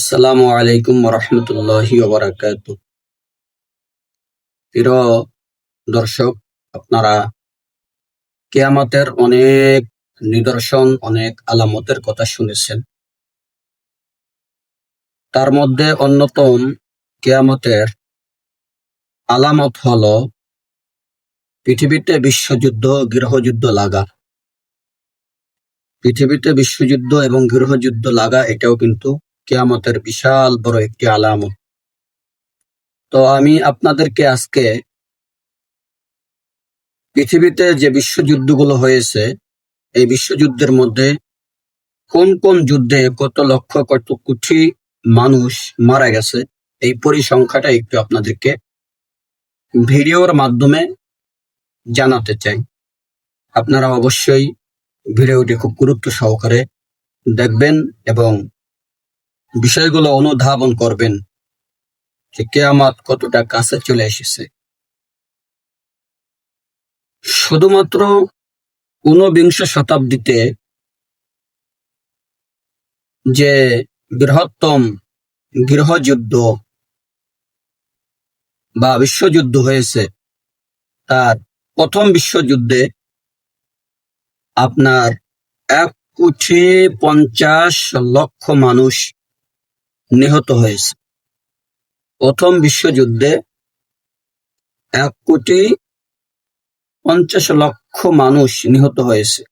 আসসালামু আলাইকুম রহমতুল্লাহি প্রিয় দর্শক, আপনারা কেয়ামতের অনেক নিদর্শন, অনেক আলামতের কথা শুনেছেন। তার মধ্যে অন্যতম কেয়ামতের আলামত হল পৃথিবীতে বিশ্বযুদ্ধ, গৃহযুদ্ধ লাগা। পৃথিবীতে বিশ্বযুদ্ধ এবং গৃহযুদ্ধ লাগা, এটাও কিন্তু কেয়ামতের বিশাল বড় একটি আলামত। তো আমি আপনাদেরকে আজকে পৃথিবীতে যে বিশ্বযুদ্ধগুলো হয়েছে, এই বিশ্বযুদ্ধের মধ্যে কোন কোন যুদ্ধে কত লক্ষ, কত কোটি মানুষ মারা গেছে, এই পরিসংখ্যাটা একটু আপনাদেরকে ভিডিওর মাধ্যমে জানাতে চাই। আপনারা অবশ্যই ভিডিওটি খুব গুরুত্ব সহকারে দেখবেন এবং বিষয়গুলো অনুধাবন করবেন যে কেয়ামাত কতটা কাছে চলে এসেছে। শুধুমাত্র ঊনবিংশ শতাব্দীতে যে বৃহত্তম গৃহযুদ্ধ বা বিশ্বযুদ্ধ হয়েছে, তার প্রথম বিশ্বযুদ্ধে আপনার এক কোটি পঞ্চাশ লক্ষ মানুষ নিহত হয়েছে। প্রথম বিশ্বযুদ্ধে এক কোটি পঞ্চাশ লক্ষ মানুষ নিহত হয়েছে।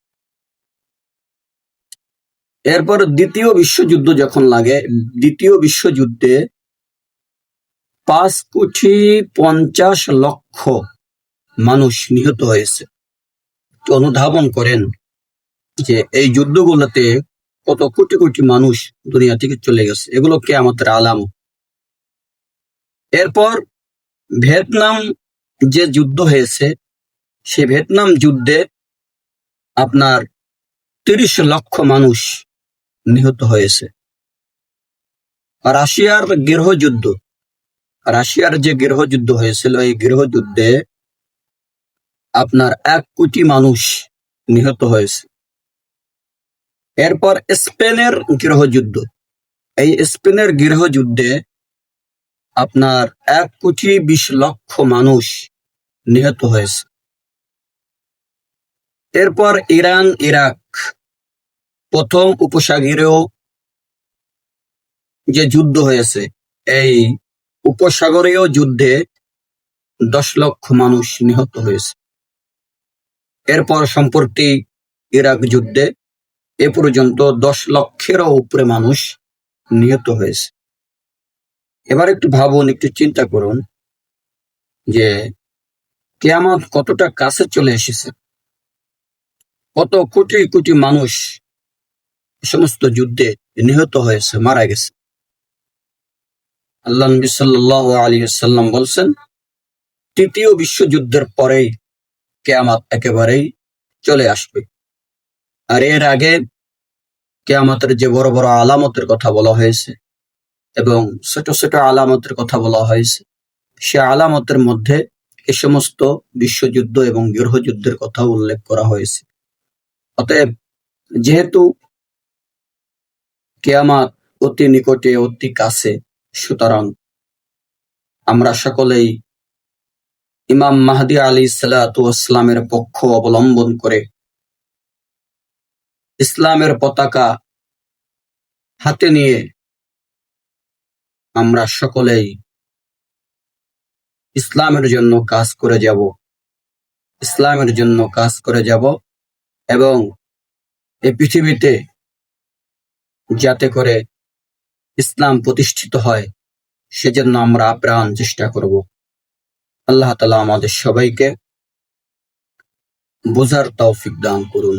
এরপর দ্বিতীয় বিশ্বযুদ্ধ যখন লাগে, দ্বিতীয় বিশ্বযুদ্ধে পাঁচ কোটি পঞ্চাশ লক্ষ মানুষ নিহত হয়েছে। অনুধাবন করেন যে এই যুদ্ধগুলোতে কত কোটি কোটি মানুষ দুনিয়া থেকে চলে গেছে। এগুলো কে আমাদের আলাম এরপর ভিয়েতনাম যে যুদ্ধ হয়েছে, সে ভিয়েতনাম যুদ্ধে আপনার তিরিশ লক্ষ মানুষ নিহত হয়েছে। রাশিয়ার গৃহযুদ্ধ, রাশিয়ার যে গৃহযুদ্ধ হয়েছিল, এই গৃহযুদ্ধে আপনার এক কোটি মানুষ নিহত হয়েছে। এরপর স্পেনের গৃহযুদ্ধ। এই স্পেনের গৃহযুদ্ধে আপনার এক কোটি বিশ লক্ষ মানুষ নিহত হয়েছে। এরপর ইরান, ইরাক, প্রথম উপসাগরেও যে যুদ্ধ হয়েছে, এই উপসাগরীয় যুদ্ধে দশ লক্ষ মানুষ নিহত হয়েছে। এরপর সম্প্রতি ইরাক যুদ্ধে এ পর্যন্ত দশ লক্ষেরও উপরে মানুষ নিহত হয়েছে। এবার একটু ভাবুন, একটু চিন্তা করুন যে কেয়ামত কতটা কাছে চলে এসেছে। কত কোটি কোটি মানুষ সমস্ত যুদ্ধে নিহত হয়েছে, মারা গেছে। আল্লাহ নবী সাল্লাহ আলী সাল্লাম বলছেন, তৃতীয় বিশ্বযুদ্ধের পরেই কেয়ামাত একেবারেই চলে আসবে। আর এর আগে কেয়ামতের যে বড় বড় আলামতের কথা বলা হয়েছে এবং ছোট ছোট আলামতের কথা বলা হয়েছে, সে আলামতের মধ্যে এ সমস্ত বিশ্বযুদ্ধ এবং গৃহযুদ্ধের কথা উল্লেখ করা হয়েছে। অতএব যেহেতু কেয়ামাত অতি নিকটে, অতি কাছে, সুতরাং আমরা সকলেই ইমাম মাহদি আলী সালাতামের পক্ষ অবলম্বন করে ইসলামের পতাকা হাতে নিয়ে আমরা সকলেই ইসলামের জন্য কাজ করে যাব, ইসলামের জন্য কাজ করে যাব এবং এই পৃথিবীতে যাতে করে ইসলাম প্রতিষ্ঠিত হয়, সেজন্য আমরা প্রাণ চেষ্টা করব। আল্লাহ তালা আমাদের সবাইকে বোঝার তৌফিক দান করুন।